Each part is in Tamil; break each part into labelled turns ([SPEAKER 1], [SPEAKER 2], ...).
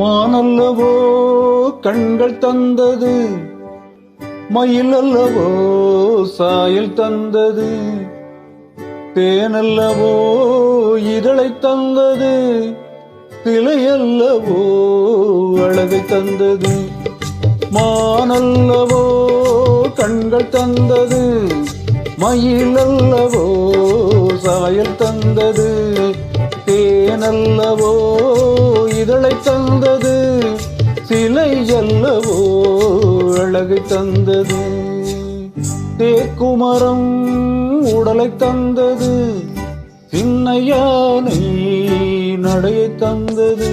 [SPEAKER 1] மானல்லவோ கண்கள் தந்தது மயில் அல்லவோ சாயல் தந்தது தேனல்லவோ இதழை தந்தது திளையல்லவோ அழகை தந்தது. மானல்லவோ கண்கள் தந்தது மயிலல்லவோ சாயல் தந்தது தேனல்லவோ அழகை தந்தது. சிலை அல்லவோ அழகை தந்தது. தேக்குமரம் உடலை தந்தது. சின்ன யானை நடையை தந்தது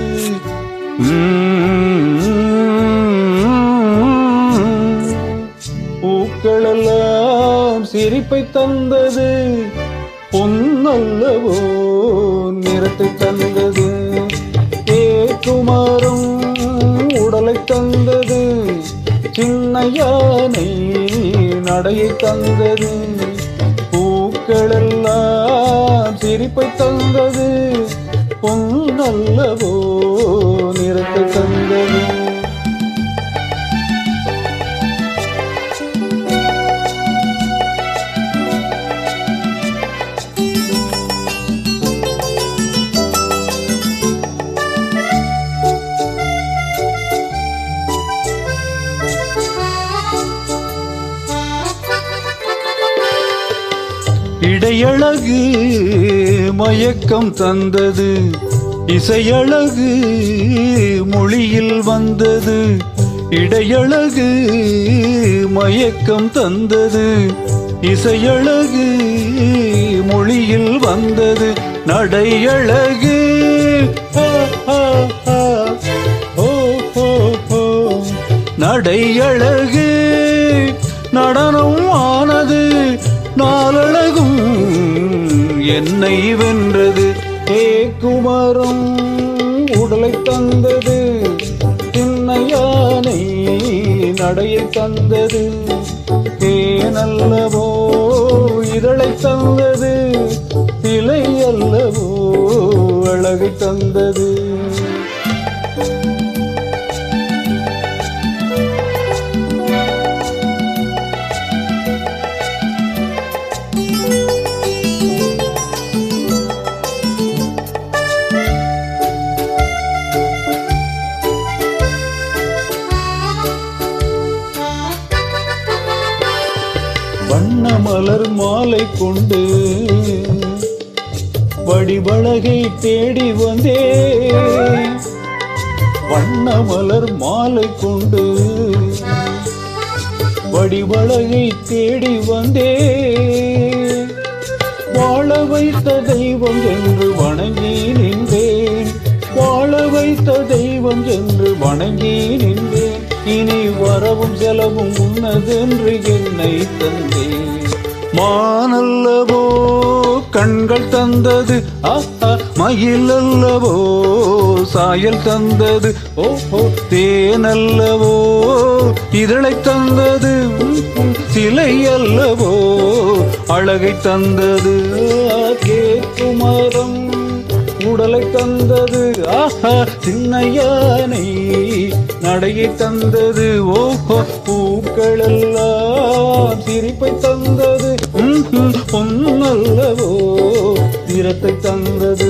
[SPEAKER 1] பூக்களெல்லாம் சிரிப்பை தந்தது. பொன்னல்லவோ நிறத்தை தந்தது. நடையை தந்தது. பூக்களெல்லாம் சிரிப்பை தந்தது. பொன்னல்லவோ நிறத்தை தந்தது. இடையழகு மயக்கம் தந்தது. இசையழகு மொழியில் வந்தது. இடையழகு மயக்கம் தந்தது. இசையழகு மொழியில் வந்தது. நடையழகு. நடையழகு நடனம் வென்றது. ஏ குமரம் உடலை தந்தது. சின்ன யானை நடையை தந்தது. தேனல்லவோ இதழை தந்தது. சிலை அல்லவோ அழகை தந்தது. மலர் மாலை கொண்டு வடிவழகை தேடி வந்தே வண்ண மலர் மாலை கொண்டு வடிவழகை தேடி வந்தே வாழ வைத்த தெய்வம் என்று வணங்கி நின்றேன். வாழ வைத்த தெய்வம் என்று வணங்கி நின்றேன். இனி வரவும் செலவும் உன்னதென்று என்னை தந்தேன். மானல்லவோ கண்கள் தந்தது. ஆஹா மயில் அல்லவோ சாயல் தந்தது. ஓஹோ தேனல்லவோ இதழை தந்தது. சிலை அல்லவோ அழகை தந்தது. ஆ, கேக்குமரம் உடலை தந்தது. ஆஹா சின்ன யானை நடையை தந்தது. ஓஹோ பூக்கள் எல்லாம் சிரிப்பை தந்தது. பொன்னல்லவோ நிறத்தை தந்தது.